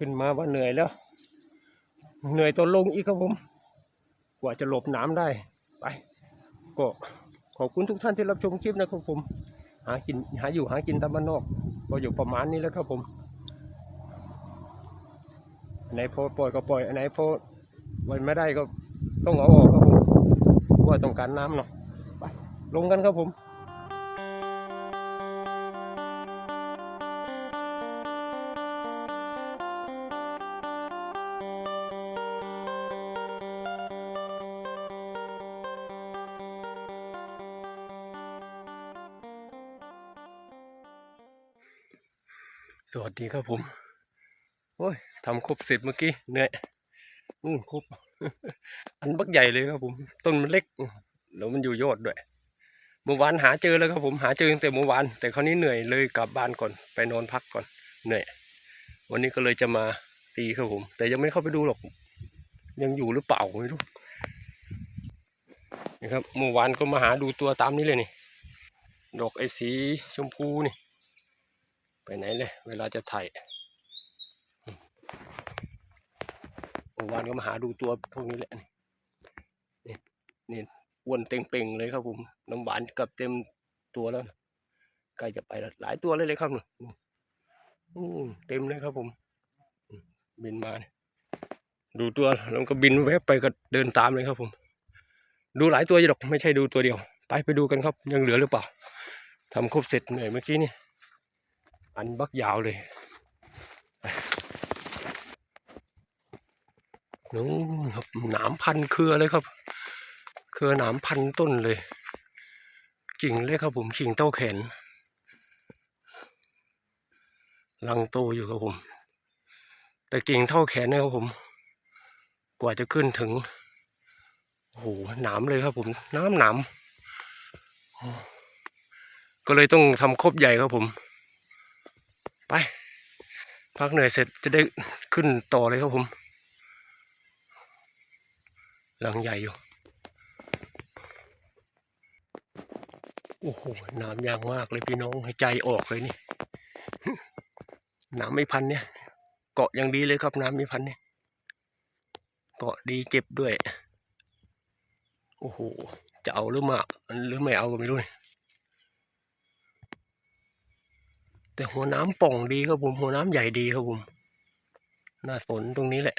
ขึ้นมาว่าเหนื่อยแล้ว เหนื่อยตอนลงอีกครับผม กว่าจะหลบน้ำได้ไปก็ขอบคุณทุกท่านที่รับชมคลิปนะครับผม หากินหาอยู่หากินตามบ้านนอก ก็อยู่ประมาณนี้แล้วครับผมอันไหนพอปล่อยก็ปล่อยอันไหนพอปล่อยไม่ได้ก็ต้องเอาออกครับผมเพราะว่าต้องการน้ำเนาะไปลงกันครับผม ดีครับผม โอ้ยทำครบเสร็จเมื่อกี้เหนื่อยนู่นครบ อันบักใหญ่เลยครับผม ต้นมันเล็ก แล้วมันอยู่ยอดด้วยเมื่อวานหาเจอแล้วครับผมหาเจอตั้งแต่เมื่อวาน แต่คราวนี้เหนื่อยเลยกลับบ้านก่อนไปนอนพักก่อนเหนื่อย วันนี้ก็เลยจะมาตีครับผม แต่ยังไม่เข้าไปดูหรอก ยังอยู่หรือเปล่าไม่รู้นี่ครับเมื่อวานก็มาหาดูตัวตามนี้เลยนี่ ดอกไอ้สีชมพูนี่ ไปไหนเลย เวลาจะถ่ายเมื่อวานก็มาหาดูตัวพวกนี้แหละนี่นี่อ้วนเต่งๆเลยครับผมน้ำหวานกับเต็มตัวแล้วใกล้จะไปแล้วหลายตัวเลยเลยครับนี่เต็มเลยครับผม บินมาดูตัวแล้วก็บินแวบไปก็เดินตามเลยครับผม ดูหลายตัวอยู่หรอกไม่ใช่ดูตัวเดียว ไปไปดูกันครับ ยังเหลือหรือเปล่าทำครบเสร็จเหนื่อยเมื่อกี้นี่ อันบักยาวเลยนู้นครับหนามพันเครือเลยครับ เครือหนามพันต้นเลยกิ่งเลยครับผมกิ่งเต้าแขนลังโตอยู่ครับผม แต่กิ่งเท่าแขนนะครับผม กว่าจะขึ้นถึงโอ้โหหนามเลยครับผม น้ำหนามก็เลยต้องทำครบใหญ่ครับผม ไป พักเหนื่อยเสร็จจะได้ขึ้นต่อเลยครับผม หลังใหญ่อยู่ โอ้โห น้ำยางมากเลยพี่น้องให้ใจออกเลยนี่ น้ำไม่พันเนี่ย เกาะอย่างดีเลยครับน้ำไม่พันเนี่ย เกาะดีเจ็บด้วย โอ้โห จะเอาหรือไม่หรือไม่เอาก็ไม่รู้นี่ แต่หัวน้ำป่องดีครับผม หัวน้ำใหญ่ดีครับผม น่าสนตรงนี้แหละ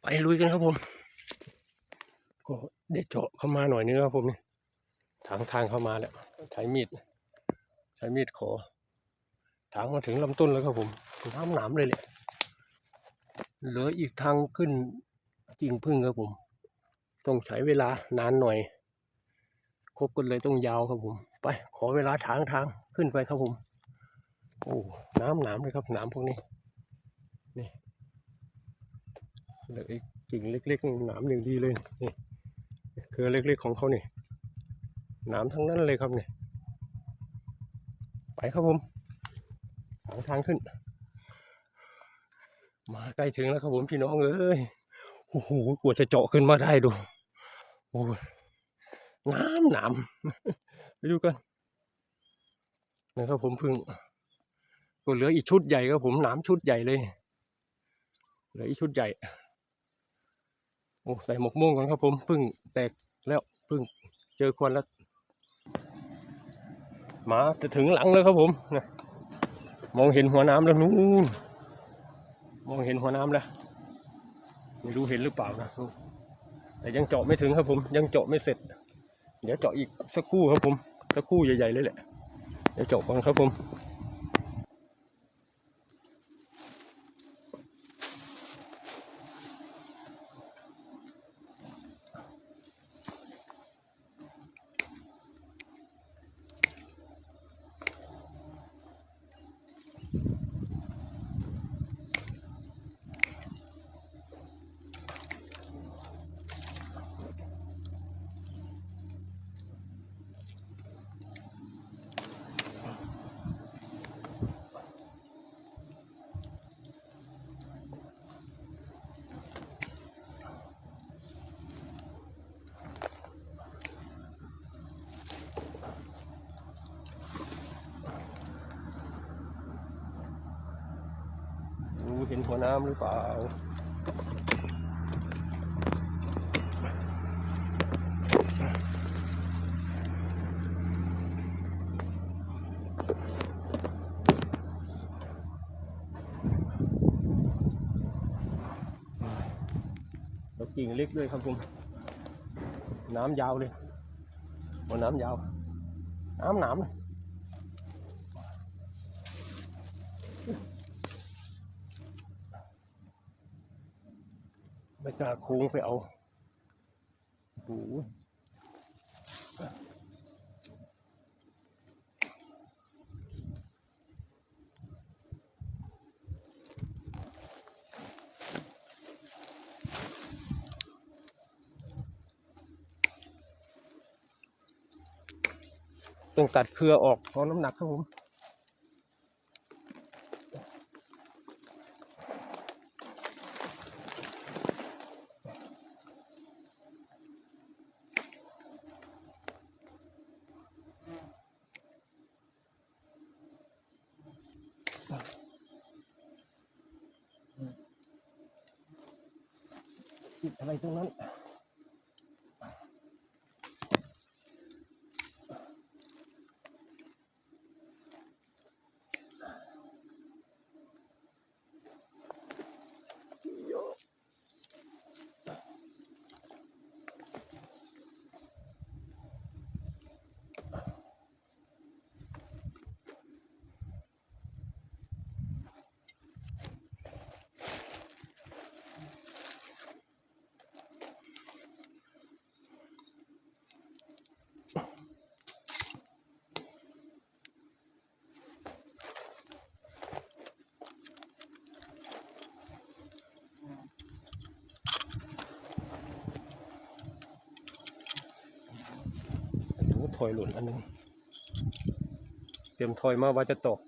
ไปลุยกันครับผม ก็ได้เจาะเข้ามาหน่อยนึงครับผมนี่ทางทางเข้ามาแล้วใช้มีด ใช้มีดขอทางมาถึงลำต้นแล้วครับผมน้ำหนามเลยแหละเหลืออีกทางขึ้นกิ่งพึ่งครับผม ต้องใช้เวลานานหน่อย ครบกันเลยต้องยาวครับผม ไปขอเวลาทางทางขึ้นไปครับผมโอ้น้ำหนามเลยครับหนามพวกนี้นี่เหลืออีกกิ่งเล็กๆหนามอย่างดีเลยนี่คือเล็กๆของเขานี่หนามทั้งนั้นเลยครับนี่ไปครับผมทางทางขึ้น มาใกล้ถึงแล้วครับผมพี่น้องเอ้ยโอ้โหกว่าจะเจาะขึ้นมาได้ดูโอ้ น้ำหนามไปดูกันนะครับผมพึ่งก็เหลืออีกชุดใหญ่ครับผมหนามชุดใหญ่เลย เหลืออีกชุดใหญ่โอ้ใส่หมกม่วงก่อนครับผมพึ่งแตกแล้วพึ่งเจอควันแล้วมาจะถึงหลังแล้วครับผมนะมองเห็นหัวน้ำแล้วนู้นมองเห็นหัวน้ำแล้วไม่รู้เห็นหรือเปล่านะแต่ยังเจาะไม่ถึงครับผม ยังเจาะไม่เสร็จ เดี๋ยวเจาะอีกสักคู่ครับผม สักคู่ใหญ่ๆเลยแหละ เดี๋ยวเจาะก่อนครับผม นหัวน้ำหรือเปล่าแล้วกิ่งเล็กด้วยครับผมน้ำยาวเลยหัวน้ำยาว น้ำหนามเลย ไม่กล้าโค้งไปเอาโอ้ต้องตัดเครือออกเพราะน้ำหนักครับผม ติดอะไรตรงนั้น โอ้โหถอยหล่นอันหนึงเตรียมถอยมาว่าจะตก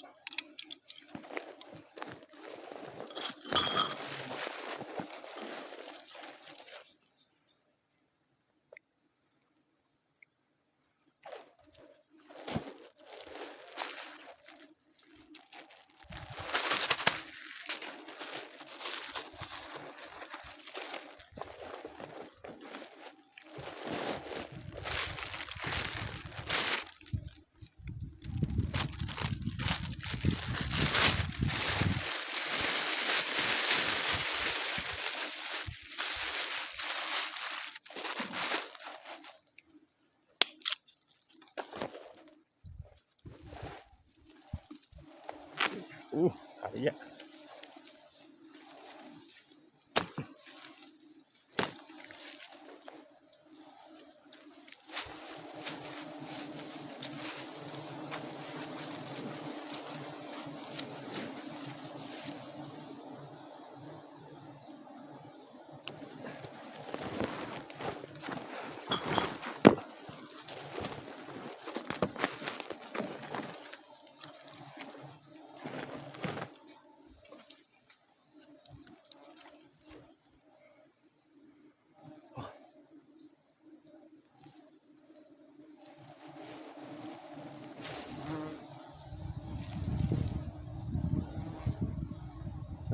อู้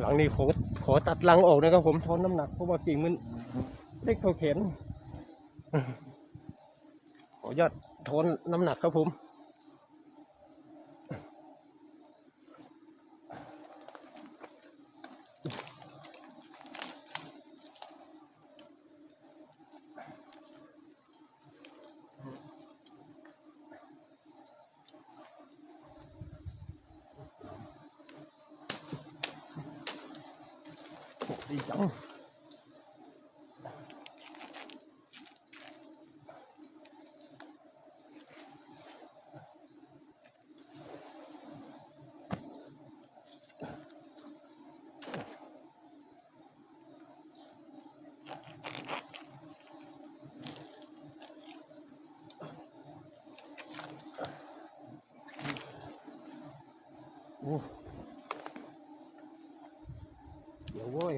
หลังนี้ขอขอตัดลังออกนะครับผมทอนน้ำหนักเพราะว่ากิ่งมันเล็กเท่าเขนขออนุญาตทอนน้ำหนักครับผม ดีจังโอ้เดี๋ยวเว้ย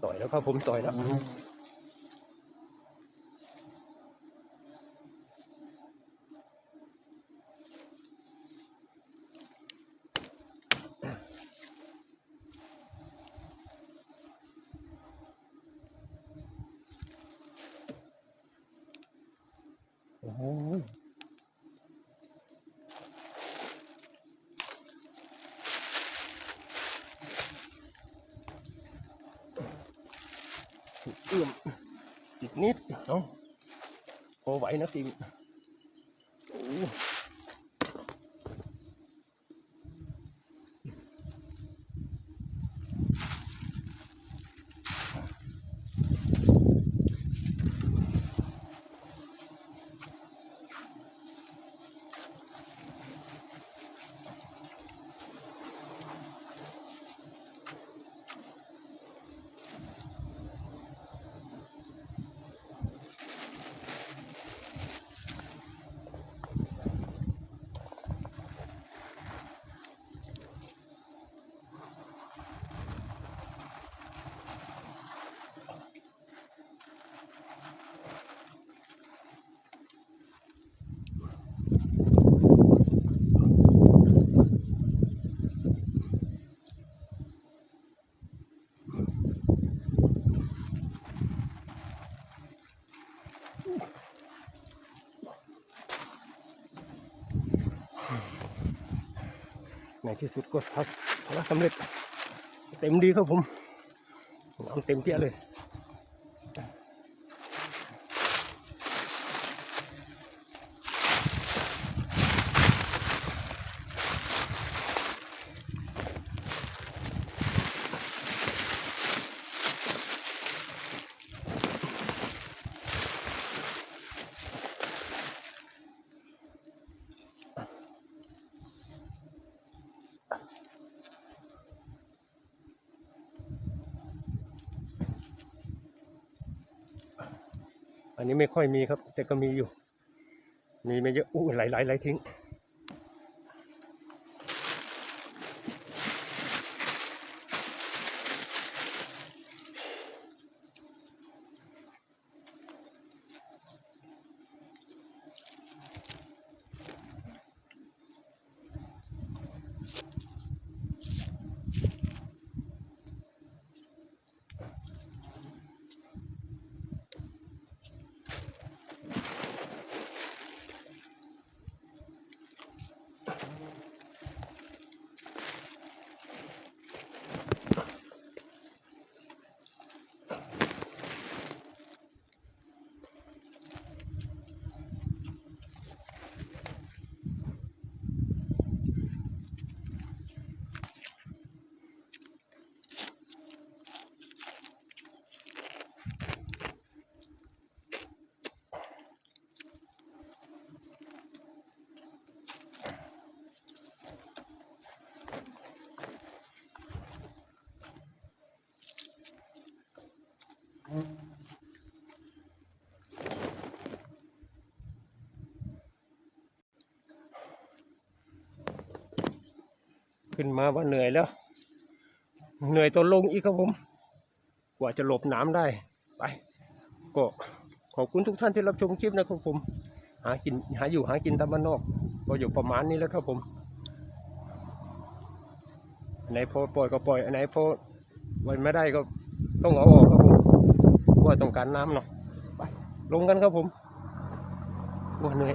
โแล้วครับผมต่อยแล้วโอ้ เอื้อมอีกนิดเนาะพอไหวนะติงโอ้ ในที่สุดก็ทำภารสำเร็จ เต็มดีครับผมน้ำเต็มเปี้ยเลย อันนี้ไม่ค่อยมีครับ แต่ก็มีอยู่ มีไม่เยอะอู้หลายหลายหลายทิ้ง ขึ้นมาว่าเหนื่อยแล้ว เหนื่อยตอนลงอีกครับผม กว่าจะหลบน้ำได้ ไป ก็ขอบคุณทุกท่านที่รับชมคลิปนะครับผม หากินหาอยู่หากินตามบ้านนอก ก็อยู่ประมาณนี้แล้วครับผมไหนพอปล่อยก็ปล่อยไหนพอไว้ไม่ได้ก็ต้องเอาออกครับผมเพราะว่าต้องการน้ำเนาะไปลงกันครับผมว่าเหนื่อย